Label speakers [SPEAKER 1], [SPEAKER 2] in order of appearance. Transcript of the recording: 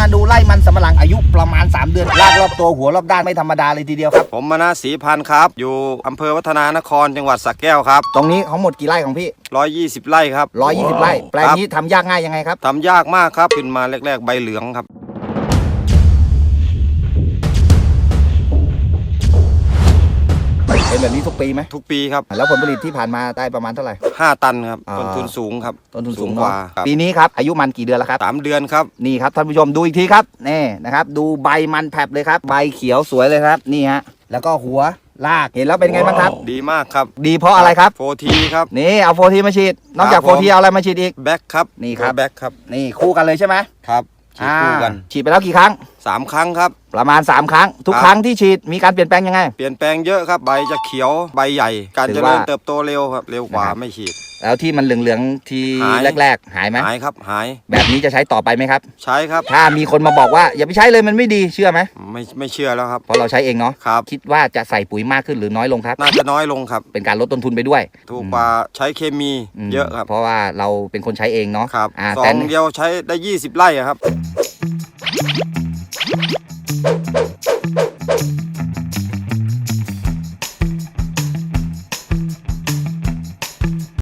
[SPEAKER 1] มาดูไล่มันสำปะหลังอายุประมาณ 3 เดือนลากรอบตัวหัวรอบด้านไม่ธรรมดาเลยทีเดียวครับ
[SPEAKER 2] ผมมนาศรีพันธ์ครับ อยู่อำเภอวัฒนานครจังหวัดสระแก้วครับ
[SPEAKER 1] ตรงนี้ทั้งหมดกี่ไร่ของพี่
[SPEAKER 2] 120 ไร่ครับ
[SPEAKER 1] 120 ไร่ แปลงนี้ทำยากง่ายยังไงครับ
[SPEAKER 2] ทำยากมากครับขึ้นมาแรก ๆ ใบเหลืองครับ
[SPEAKER 1] เป็นแบบนี้ทุกปีไหม
[SPEAKER 2] ทุกปีครับ
[SPEAKER 1] แล้วผลผลิตที่ผ่านมาได้ประมาณเท่าไหร่
[SPEAKER 2] 5 ตันครับ
[SPEAKER 1] อ่า
[SPEAKER 2] ต้นทุนสูงครับ
[SPEAKER 1] ต้นทุนสูง
[SPEAKER 2] ก
[SPEAKER 1] เนาะ
[SPEAKER 2] ว่าครับ
[SPEAKER 1] ปีนี้ครับอายุมันกี่เดือนแล้วครับ
[SPEAKER 2] สามเดือนครับ
[SPEAKER 1] นี่ครับท่านผู้ชมดูอีกทีครับนี่นะครับ ดูใบมันแผลบเลยครับ ใบเขียวสวยเลยครับนี่ฮะแล้วก็หัวลากเห็นแล้วเป็นไงบ้างครับ
[SPEAKER 2] ดีมากครับ
[SPEAKER 1] ดีเพราะอะไรครับ
[SPEAKER 2] โฟทีครับ
[SPEAKER 1] นี่เอาโฟทีมาฉีดนอกจาก
[SPEAKER 2] ค
[SPEAKER 1] โฟ
[SPEAKER 2] รับผม
[SPEAKER 1] ทีเอาอะไรมาฉีดอีก
[SPEAKER 2] แบ็คครับ
[SPEAKER 1] นี่ครับ
[SPEAKER 2] แบ็คครับ
[SPEAKER 1] นี่คู่กันเลยใช่ไหม
[SPEAKER 2] ครับฉีดคู่กัน
[SPEAKER 1] อ่าฉีดไปแล้วกี่ครั้ง
[SPEAKER 2] สามครั้งครับ
[SPEAKER 1] ประมาณ 3 ครั้ง ทุก
[SPEAKER 2] ครับ
[SPEAKER 1] ครั้งที่ฉีดมีการเปลี่ยนแปลงยังไง
[SPEAKER 2] เปลี่ยนแปลงเยอะครับ ใบจะเขียวใบใหญ่ การ
[SPEAKER 1] ถื
[SPEAKER 2] เจ
[SPEAKER 1] อ
[SPEAKER 2] ริ
[SPEAKER 1] ว่า
[SPEAKER 2] ญเติบโตเร็วครับ เร็วกว่า
[SPEAKER 1] นะครับ
[SPEAKER 2] ไม่ฉีด
[SPEAKER 1] แล้วที่มันเหลืองๆที
[SPEAKER 2] หาย
[SPEAKER 1] แรก ๆ หายไหม
[SPEAKER 2] หายครับหาย
[SPEAKER 1] แบบนี้จะใช้ต่อไปไหมครับ
[SPEAKER 2] ใช้ครับ
[SPEAKER 1] ถ้ามีคนมาบอกว่าอย่าไปใช้เลยมันไม่ดีเชื่อไหม
[SPEAKER 2] ไม่ไม่เชื่อแล้วครับ
[SPEAKER 1] เพราะเราใช้เองเนาะ
[SPEAKER 2] ครับ
[SPEAKER 1] คิดว่าจะใส่ปุ๋ยมากขึ้นหรือน้อยลงครับ
[SPEAKER 2] น่าจะน้อยลงครับ
[SPEAKER 1] เป็นการลดต้นทุนไปด้วย
[SPEAKER 2] ถูกกว่าใช้เคมี
[SPEAKER 1] ม
[SPEAKER 2] เยอะครับ
[SPEAKER 1] เพราะว่าเราเป็นคนใช้เองเนาะ
[SPEAKER 2] ครับ
[SPEAKER 1] อ่า
[SPEAKER 2] ซอ
[SPEAKER 1] แต่
[SPEAKER 2] งเดียวใช้ได้ 20 ไร่อะครับ Thank you.